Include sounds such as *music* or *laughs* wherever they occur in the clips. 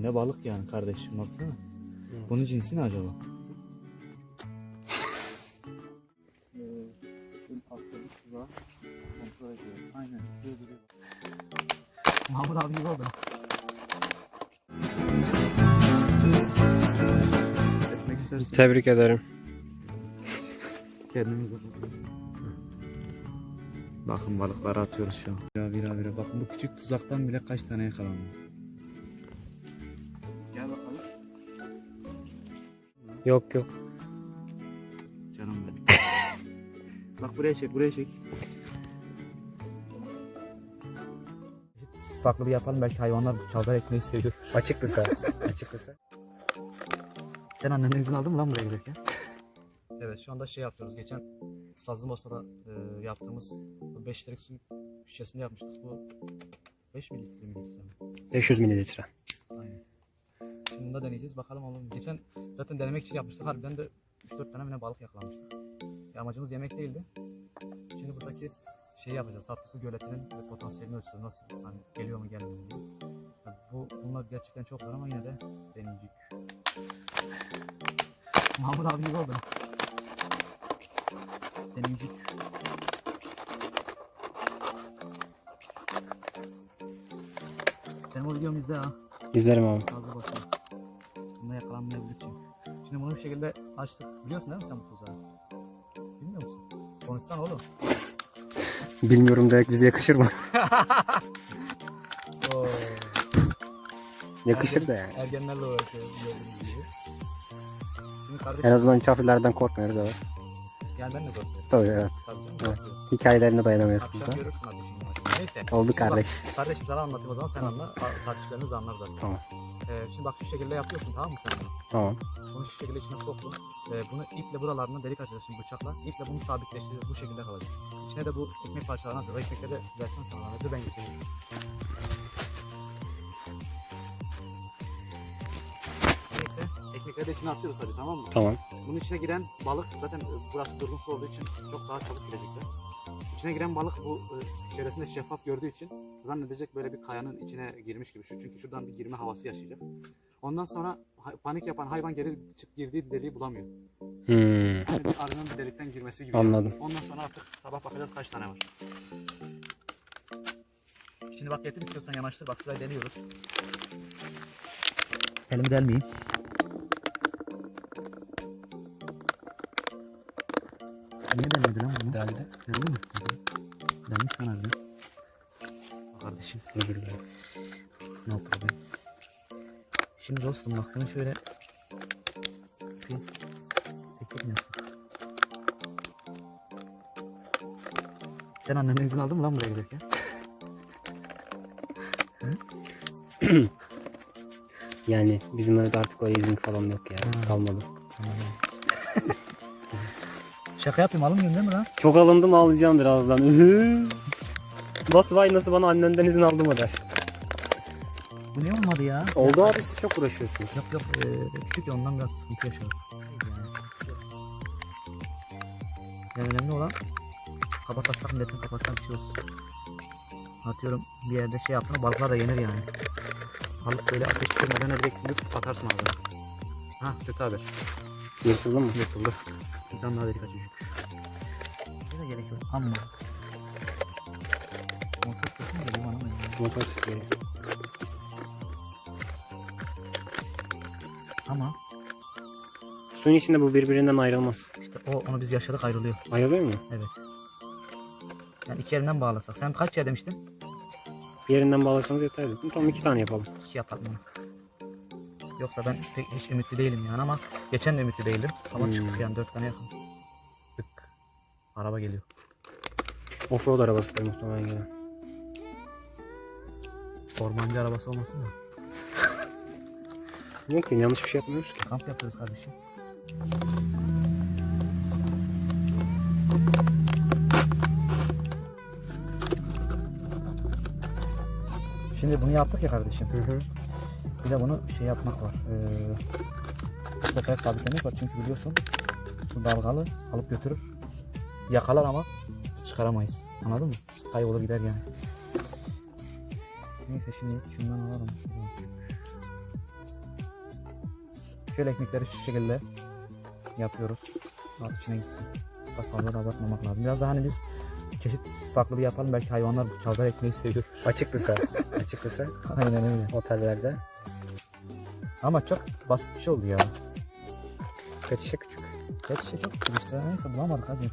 Ne balık yani kardeşim baksana. Bunun cinsi ne acaba? Aynen. Mahmut abi gibi oldu. Etmek Tebrik ederim. kendimiz Bakın balıkları atıyoruz şu an. Vira vira. Bakın bu küçük tuzaktan bile kaç tane yakalandı. Yok yok. Canım benim. *laughs* Bak buraya çek, buraya çek. Farklı bir yapalım belki hayvanlar çavdar ekmeği seviyor. *laughs* Açık büfe. Açık büfe. Sen annenden izin aldın mı lan buraya gelirken? *laughs* Evet şu anda şey yapıyoruz. Geçen Sazlı Mosa'da e, yaptığımız 5 litrelik su şişesinde yapmıştık. Bu 5 mililitre mililitre mi? 500 mililitre. Aynen. Şimdi bunu da deneyeceğiz. Bakalım olur mu? Geçen zaten denemek için yapmıştık. Harbiden de 3-4 tane mi ne balık yakalamıştık. Ya amacımız yemek değildi. Şimdi buradaki şeyi yapacağız. Tatlı su göletinin ve potansiyelini ölçeceğiz. Nasıl hani geliyor mu gelmiyor mu diye. Yani bu bunlar gerçekten çok zor ama yine de deneyecek. *laughs* Mahmut abi gibi oldu. Deneyecek. Benim o videomu izle ha. İzlerim abi. Fazla. Şimdi bunu bu şekilde açtık. Biliyorsun değil mi sen bu tuzağı? Bilmiyor musun? Konuşsana oğlum. Bilmiyorum demek bize yakışır mı? *laughs* Oo. yakışır da yani. Ergenlerle uğraşıyoruz gördüğünüz gibi. Şimdi En azından misafirlerden korkmuyoruz evet. gel ben de korkuyorum. Tabii evet. Tabii canım Evet. korkuyorum. Hikayelerine dayanamıyorsunuz Akşam da. görürsün ateşini. Neyse. Oldu Şimdi bak, kardeş. Kardeşim sana anlatayım o zaman sen anla. Taktiklerinizi anlar zaten. Tamam. Ee, şimdi bak şu şekilde yapıyorsun tamam mı sen bunu? Tamam. Bunu şu şekilde içine soktun. Ee, bunu iple buralarına delik açacağız şimdi bıçakla. İple bunu sabitleştireceğiz. Bu şekilde kalacak. İçine de bu ekmek parçalarını atacağız. Ekmekleri de versen sana. Dur ben getireyim. Neyse. Ekmekleri de içine atıyoruz hadi tamam mı? Tamam. Bunun içine giren balık zaten burası durgun su olduğu için çok daha çabuk girecekler. İçine giren balık bu e, çevresinde şeffaf gördüğü için zannedecek böyle bir kayanın içine girmiş gibi. Şu çünkü şuradan bir girme havası yaşayacak. Ondan sonra panik yapan hayvan geri çık girdiği deliği bulamıyor. Hmm. Yani bir arının bir delikten girmesi gibi. Anladım. Yani. Ondan sonra artık sabah bakacağız kaç tane var. Şimdi bak getir istiyorsan yanaştır. Bak şurayı deliyoruz. Elimi delmeyeyim. Niye delmedi lan bunu? Geldi. Deldi mi? Delmiş lan harbiden. Kardeşim Özür dilerim. no problem. Şimdi dostum bak bunu şöyle yapayım. Tek yapmıyorsun. Sen annenden izin aldın mı lan buraya gelirken? Yani bizim evde artık o izin falan yok ya. Ha. Kalmadı. Şaka yapayım alınmıyorsun değil mi lan? Çok alındım ağlayacağım birazdan. Nasıl vay nasıl bana annenden izin aldım o der. Bu niye olmadı ya? Oldu abi siz çok uğraşıyorsunuz. Yok yok ee, küçük ya ondan biraz sıkıntı yaşadık. Yani önemli olan kapatarsak milletin kafasına bir şey olsun. Atıyorum bir yerde şey yaptığında balıklar da yenir yani. Balık böyle ateş görmeden direkt silip atarsın ağzına. Ha kötü haber. Yırtıldı mı? Yırtıldı. Bir tane daha delik açıyor çünkü. Ne gerek yok. Amma. Motor sesi mi geliyor anlamadım. Motor sesi. Ama Suyun içinde bu birbirinden ayrılmaz. işte o onu biz yaşadık ayrılıyor. Ayrılıyor mu? Evet. Yani iki yerinden bağlasak. Sen kaç yer demiştin? Bir yerinden bağlasanız yeter dedim. Tamam iki tane yapalım. İki yapalım. Yoksa ben pek hiç ümitli değilim yani ama geçen de ümitli değildim. Ama Hmm. çıktık yani dört tane yakın. Tık. Araba geliyor. Offroad arabasıdır muhtemelen gene. Ormancı arabası olmasın mı? *laughs* Yok ki yanlış bir şey yapmıyoruz ki. Kamp yapıyoruz kardeşim. Şimdi bunu yaptık ya kardeşim. Bir de bunu şey yapmak var. Ee, bu sefer sabitlemek var çünkü biliyorsun su dalgalı alıp götürür. Yakalar ama çıkaramayız. Anladın mı? Kaybolur gider yani. Neyse şimdi şundan alalım. Şöyle ekmekleri şu şekilde yapıyoruz. Alt içine gitsin. Çok fazla da abartmamak lazım. Biraz daha hani biz çeşit farklı bir yapalım. Belki hayvanlar çavdar ekmeği seviyor. Açık büfe. *laughs* Açık büfe. Aynen öyle. Otellerde. Ama çok basit bir şey oldu ya. Kaçışa küçük. Şey çok küçük işte. Neyse bulamadık hadi.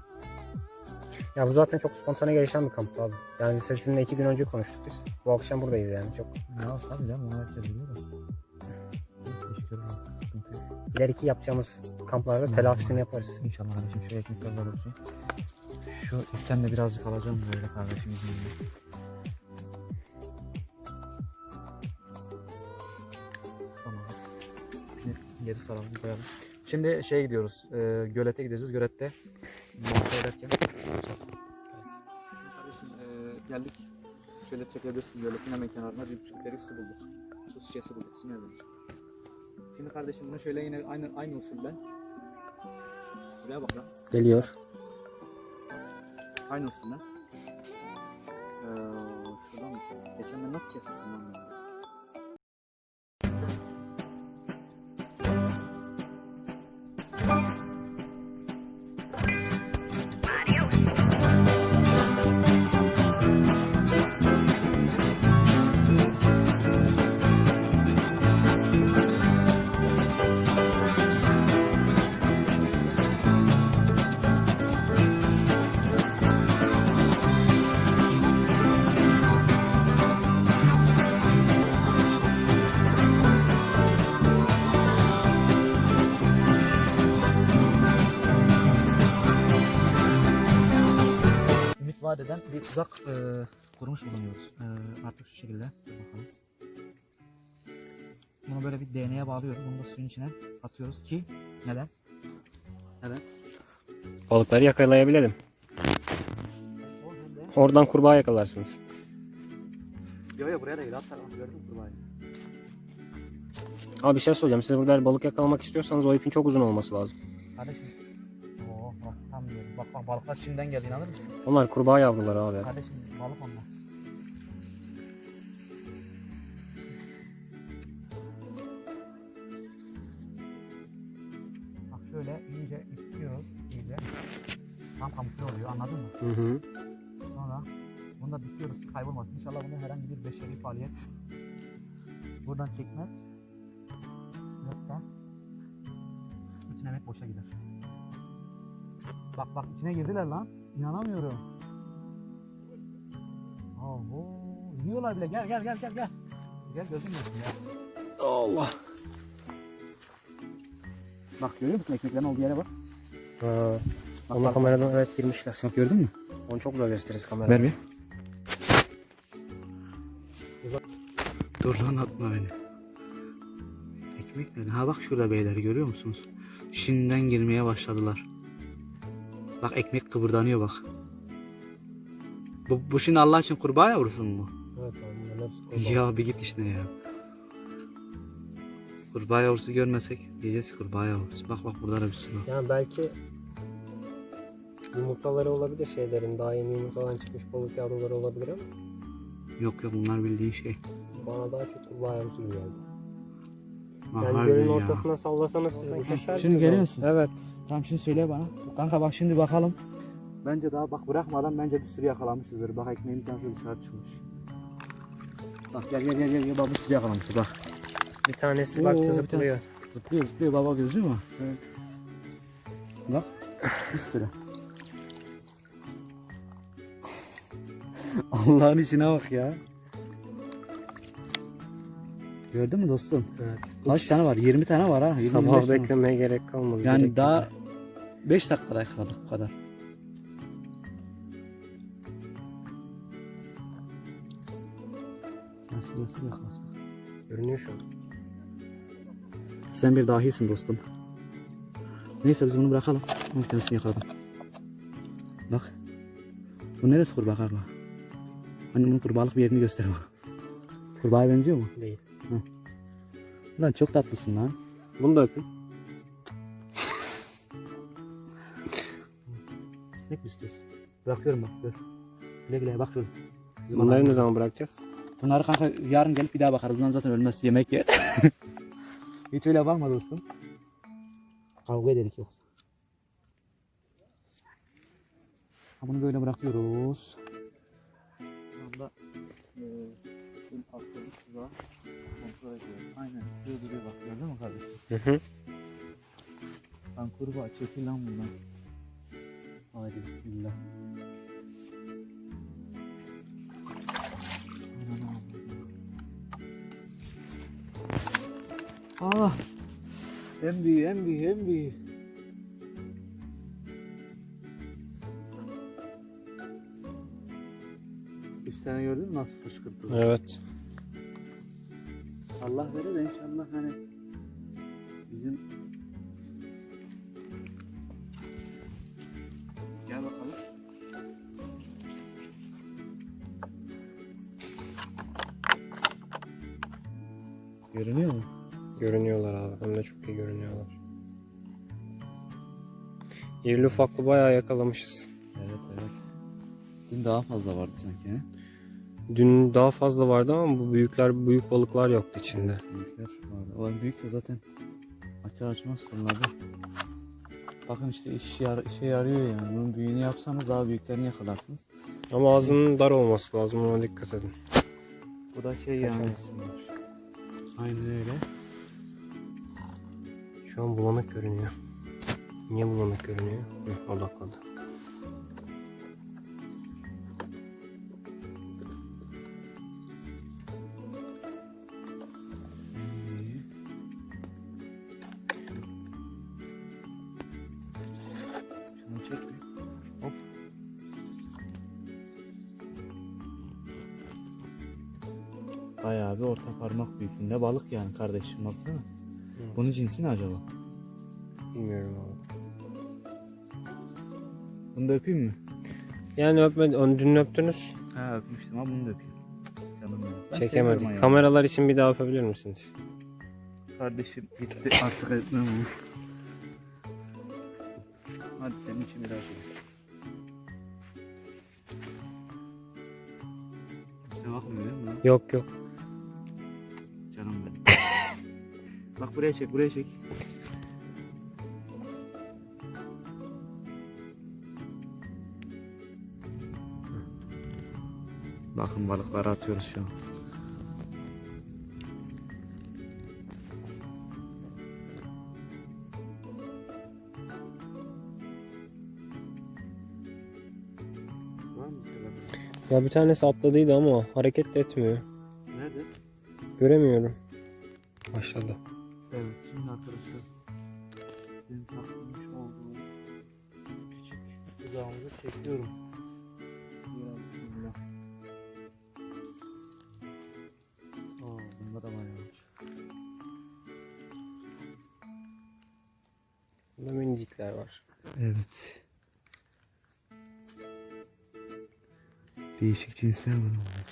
Ya bu zaten çok spontane gelişen bir kamptı abi. Yani sizinle iki gün önce konuştuk biz. Bu akşam buradayız yani çok. Ne olsun abi canım. Onu herkes biliyor da. İleriki yapacağımız kamplarda telafisini yaparız. İnşallah kardeşim şu ekmekler olursun. Şu ipten de birazcık alacağım böyle kardeşimizin geri saralım koyalım. Şimdi şeye gidiyoruz. E, gölete gideceğiz. Gölette monte ederken. Kardeşim e, geldik. Şöyle çekebilirsin göletin hemen kenarına bir buçuk litrelik su bulduk. Su şişesi bulduk. Su nerede? Şimdi kardeşim bunu şöyle yine aynı aynı usulden. Buraya bak lan. Geliyor. Aynı usulden. Ee, şuradan mı? Geçen ben nasıl kesmiştim lan bunu? Ümit vadeden bir tuzak e, kurmuş bulunuyoruz. E, artık şu şekilde. Bakalım. Bunu böyle bir DNA'ya bağlıyoruz. Bunu da suyun içine atıyoruz ki neden? Neden? Balıkları yakalayabilelim. Oradan kurbağa yakalarsınız. Yo yo buraya da gördün mü kurbağayı? Abi bir şey soracağım. Siz burada balık yakalamak istiyorsanız o ipin çok uzun olması lazım. Kardeşim. Bak bak balıklar şimdiden geldi inanır mısın? Onlar kurbağa yavruları abi. Kardeşim balık onlar. Bak şöyle iyice istiyoruz iyice. Tam kamufle oluyor anladın mı? Hı hı. Sonra bunu da dikiyoruz ki kaybolmasın. İnşallah bunu herhangi bir beşeri faaliyet buradan çekmez. Yoksa bütün emek boşa gider. Bak bak içine girdiler lan. İnanamıyorum. Oho. Yiyorlar bile. Gel gel gel gel gel. Gel gözüm gözüm ya. Allah. Bak görüyor musun ekmeklerin olduğu yere bak. Ha, bak, kameradan evet girmişler. Bak gördün mü? Onu çok güzel gösteririz kameradan. Ver bir. Dur lan atma beni. Ekmek nerede? Ha bak şurada beyler görüyor musunuz? Şimdiden girmeye başladılar. Bak ekmek kıvırdanıyor bak. Bu, bu şimdi Allah için kurbağa yavrusu mu? Evet abi. Ya bir git işine ya. Kurbağa yavrusu görmesek diyeceğiz ki kurbağa yavrusu. Bak bak burada da bir sürü. Yani belki yumurtaları olabilir şeylerin. Daha yeni yumurtadan çıkmış balık yavruları olabilir ama Yok yok bunlar bildiğin şey. bana daha çok kurbağa yavrusu gibi geldi. Yani gölün ortasına sallasanız siz bu keser. Şimdi geliyorsun. Evet. Tamam şimdi söyle bana. Kanka bak şimdi bakalım. Bence daha bak bırakmadan bence bir sürü yakalamışızdır. Bak ekmeğin bir tanesi dışarı çıkmış. Bak gel gel gel gel, gel bak bir sürü yakalamışız bak. Bir tanesi Oo, bak bir zıplıyor. Zıplıyor zıplıyor baba gözlü mü? Evet. Bak bir sürü. *laughs* Allah'ın içine bak ya. Gördün mü dostum? Evet. Kaç tane var? 20 tane var ha. 25 Sabah beklemeye gerek kalmadı. Yani Direkt daha gitti. 5 dakikada yakaladık bu kadar. Nasıl nasıl yakalasın? görünüyor şu an. Sen bir dahisin dostum. Neyse biz bunu bırakalım. Onun tanesini yakaladım. Bak. Bu neresi kurbağa Karla? Hani bunun kurbağalık bir yerini göster bana. Kurbağaya benziyor mu? Değil. Lan çok tatlısın lan. Bunu da öpün. Ne istiyorsun? Bırakıyorum bak. Gör. Güle güle bak şöyle. Bizim Bunları ne zaman bırakacağız? Bunları kanka yarın gelip bir daha bakarız. Bundan zaten ölmez yemek yer. *laughs* Hiç öyle bakma dostum. Kavga ederek yoksa. Bunu böyle bırakıyoruz. Şu anda eee dün atladık tuzağa kontrol ediyoruz. Aynen duruyor duruyor bak gördün mü kardeşim? Hı hı. Lan kurbağa çekil lan bundan. Haydi bismillah. Ah! En büyüğü, en büyüğü, en büyüğü. Tane gördün mü nasıl fışkırttı? Evet. Allah verir de inşallah hani bizim Gel bakalım. Görünüyor mu? Görünüyorlar abi. Hem de çok iyi görünüyorlar. İrili ufaklı bayağı yakalamışız. Dün daha fazla vardı sanki he? Dün daha fazla vardı ama bu büyükler büyük balıklar yoktu içinde. Büyükler vardı. O büyük de zaten açar açmaz fırladı. Bakın işte iş yar işe yarıyor yani. Bunun büyüğünü yapsanız daha büyüklerini yakalarsınız. Ama ağzının dar olması lazım ona dikkat edin. Bu da şey yani. Aynen öyle. Şu an bulanık görünüyor. Niye bulanık görünüyor? Hı, odakladı. Bayağı bir orta parmak büyüklüğünde balık yani kardeşim baksana. Bunun cinsi ne acaba? Bilmiyorum abi. Bunu da öpeyim mi? Yani öpmedi. Onu dün öptünüz. Ha öpmüştüm ama bunu da öpeyim. Canım benim. Ben seviyorum Çekemedik. hayvanı. Kameralar için bir daha öpebilir misiniz? Kardeşim gitti artık etmem onu. Hadi senin için bir daha. Kimse bakmıyor değil mi lan? Yok yok. Bak buraya çek, buraya çek. Bakın balıkları atıyoruz şu an. Ya bir tanesi atladıydı ama hareket de etmiyor. Nerede? Göremiyorum. Başladı. Şimdi arkadaşlar benim takılmış olduğum küçük tuzağımızı çekiyorum. Ya bismillah. Aa bunda da bayağı. Burada minicikler var. Evet. Değişik cinsler var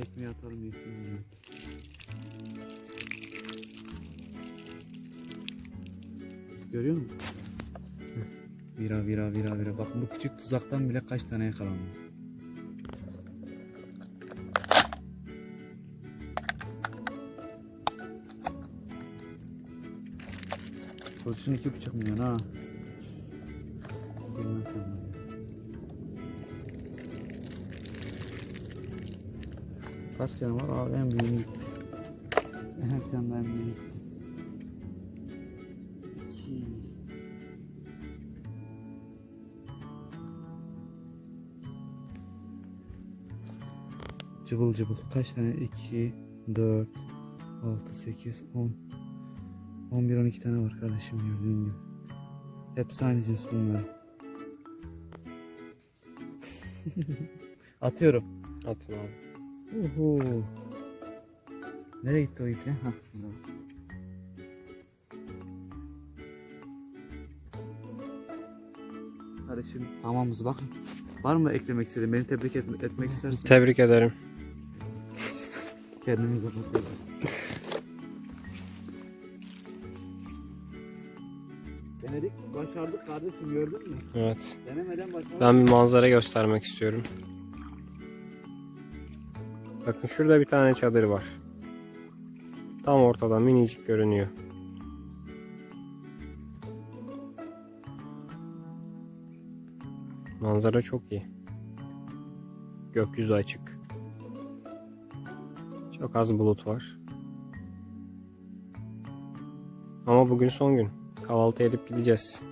Ekmeği atalım yesin diye. Görüyor musun? Vira vira vira vira. Bak bu küçük tuzaktan bile kaç tane yakalandı. Kurşun iki buçuk milyon ha. Kaç tane var? Aa, en büyüğü. Her tane en büyüğü. İki. Cıbıl cıbıl. Kaç tane? 2, 4, 6, 8, 10. 11, 12 tane var kardeşim gördüğün gibi. Hepsi aynı cins bunlar. *laughs* Atıyorum. Atın abi. Uhu. Nereye gitti o ip ya? Hah, bravo. Kardeşim tamamız bakın. Var mı eklemek istediğin? Beni tebrik et- etmek istersen. Tebrik ederim. Kendimize bakıyoruz. Denedik, başardık kardeşim gördün mü? Evet. Denemeden başardık. Ben bir manzara göstermek istiyorum. Bakın şurada bir tane çadır var. Tam ortada minicik görünüyor. Manzara çok iyi. Gökyüzü açık. Çok az bulut var. Ama bugün son gün. Kahvaltı edip gideceğiz.